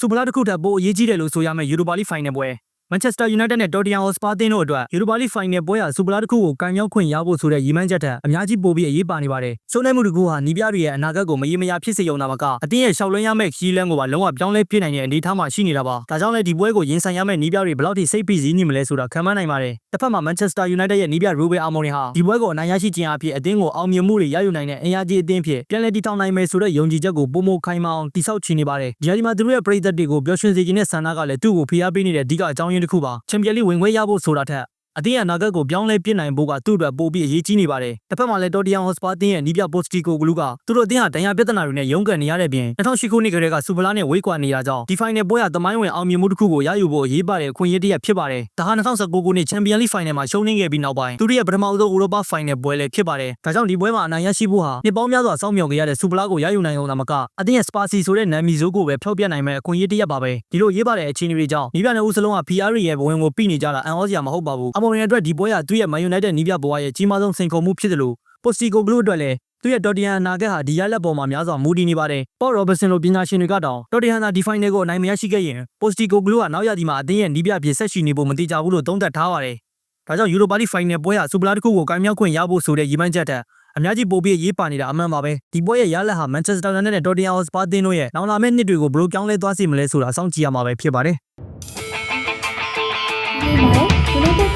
စူပလာတစ်ခုထပ်ပိုအရေးကြီးတယ်လို့ဆိုရမယ့်ယူရိုပါလိဖိုင်နယ်ပွဲ မန်ချက်စတာယူနိုက်တက်နဲ့တော်တီယန်ဟော့စပါတင်းတို့အတွက်ယူရိုပါလိဖိုင်နယ်ပွဲဟာစူပလာတစ်ခုကိုကန်ရောက်ခွင့်ရဖို့ဆိုတဲ့ရည်မှန်းချက်ထက်အများကြီးပိုပြီးအရေးပါနေပါတယ်။စုံနေမှုတစ်ခုဟာနီးပြတွေရဲ့အနာဂတ်ကိုမရေမရာဖြစ်စေရုံသာမကအတင်းရဲ့ရှောက်လွှမ်းရမယ့်ခီးလန်းကိုပါလုံးဝပြောင်းလဲပြစ်နိုင်တဲ့အနေအထားမှာရှိနေတာပါ။ဒါကြောင့်လည်းဒီပွဲကိုရင်ဆိုင်ရမယ့်နီးပြတွေဘယ်လောက်ထိစိတ်ပီစည်းနေမလဲဆိုတာခံမှန်းနိုင်ပါတယ်။တစ်ဖက်မှာမန်ချက်စတာယူနိုက်တက်ရဲ့နီးပြရူဘယ်အာမော်နီဟာဒီပွဲကိုအနိုင်ရရှိခြင်းအဖြစ်အသင်းကိုအောင်မြင်မှုတွေရယူနိုင်တဲ့အင်အားကြီးအသင်းဖြစ်ပြန်လည်တည်ထောင်နိုင်မယ်ဆိုတဲ့ယုံကြည်ချက်ကိုပုံမခိုင်မာအောင်တိဆောက်ချနေပါတယ်။ဒီအဒီမှာသူတို့ရဲ့ပရိသတ်တွေကိုပျော်ရွှင်စေခြင်းနဲ့ဆန္ဒကလည်းသူ့ကိုဖိအားပေးနေတဲ့အဓိကအကြောင်းရင်းတစ်ခုပါ။ချန်ပီယံလိဝင်ခွင့်ရဖို့ဆိုတာထက် အတင်းရဲ့အနာဂတ်ကိုပြောင်းလဲပြစ်နိုင်ဖို့ကသူ့အတွက်ပိုပြီးအရေးကြီးနေပါတယ်။တစ်ဖက်မှာလည်းတော်တီယန်ဟော့စပါတင်းရဲ့နီးပြပိုစတီကိုဂလူကသူတို့အတင်းဟာဒဏ်ရာပြဿနာတွေနဲ့ရုန်းကန်နေရတဲ့ပြင်2008ခုနှစ်ကတည်းကစူပလာနဲ့ဝေးကွာနေတာကြောင့်ဒီဖိုင်နယ်ပွဲဟာသမိုင်းဝင်အောင်မြင်မှုတစ်ခုကိုရယူဖို့အရေးပါတဲ့အခွင့်အရေးတစ်ရပ်ဖြစ်ပါတယ်။ဒါဟာ2019ခုနှစ်ချန်ပီယံလိဖိုင်နယ်မှာရှုံးနိမ့်ခဲ့ပြီးနောက်ပိုင်းသူတို့ရဲ့ပထမဦးဆုံးဥရောပဖိုင်နယ်ပွဲလည်းဖြစ်ပါတယ်။ဒါကြောင့်ဒီပွဲမှာအနိုင်ရရှိဖို့ဟာနှစ်ပေါင်းများစွာစောင့်မျှော်ခဲ့ရတဲ့စူပလာကိုရယူနိုင်အောင်သာမကအတင်းရဲ့စပါစီဆိုတဲ့နာမည်ဆိုးကိုပဲဖျောက်ပြနိုင်မဲ့အခွင့်အရေးတစ်ရပ်ပါပဲ။ဒီလိုရေးပါတဲ့အခြေအနေတွေကြောင့်မိဘနဲ့ဦးစလုံးက PR ရဲ့ဘဝင်ကိုပြနေကြတာအန်အောစရာမဟုတ်ပါဘူး။အမော်ရီအတွက်ဒီပွဲဟာသူ့ရဲ့ Man United နီးပြဘဝရဲ့ကြီးမားဆုံးစိန်ခေါ်မှုဖြစ်တယ်လို့ Postigo Blue အတွက်လည်းသူ့ရဲ့တော်တီယန်အနာဂတ်ဟာဒီရလက်ပေါ်မှာများစွာမူတည်နေပါတယ်။ Paul Robertson လိုပညာရှင်တွေကတောင်တော်တီယန်သာဒီဖိုင်နယ်ကိုအနိုင်မရရှိခဲ့ရင် Postigo Blue ကနောက်ရဒီမှာအသင်းရဲ့နီးပြဖြစ်ဆက်ရှိနေဖို့မတိကျဘူးလို့သုံးသပ်ထားပါတယ်။ဒါကြောင့်ယူရိုပါလိဖိုင်နယ်ပွဲဟာစူပလာတစ်ခုကိုကမ်းမြောက်ခွင့်ရဖို့ဆိုတဲ့ရည်မှန်းချက်တဲ့အများကြီးပိုပြီးရေးပါနေတာအမှန်ပါပဲဒီပွဲရဲ့ရလဒ်ဟာ Manchester United နဲ့ Tottenham Hotspur အသင်းတို့ရဲ့နောက်လာမယ့်နှစ်တွေကိုဘယ်လိုပြောင်းလဲသွားစေမလဲဆိုတာစောင့်ကြည့်ရမှာပဲဖြစ်ပါတယ်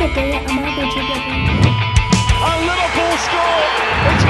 A Liverpool score! It's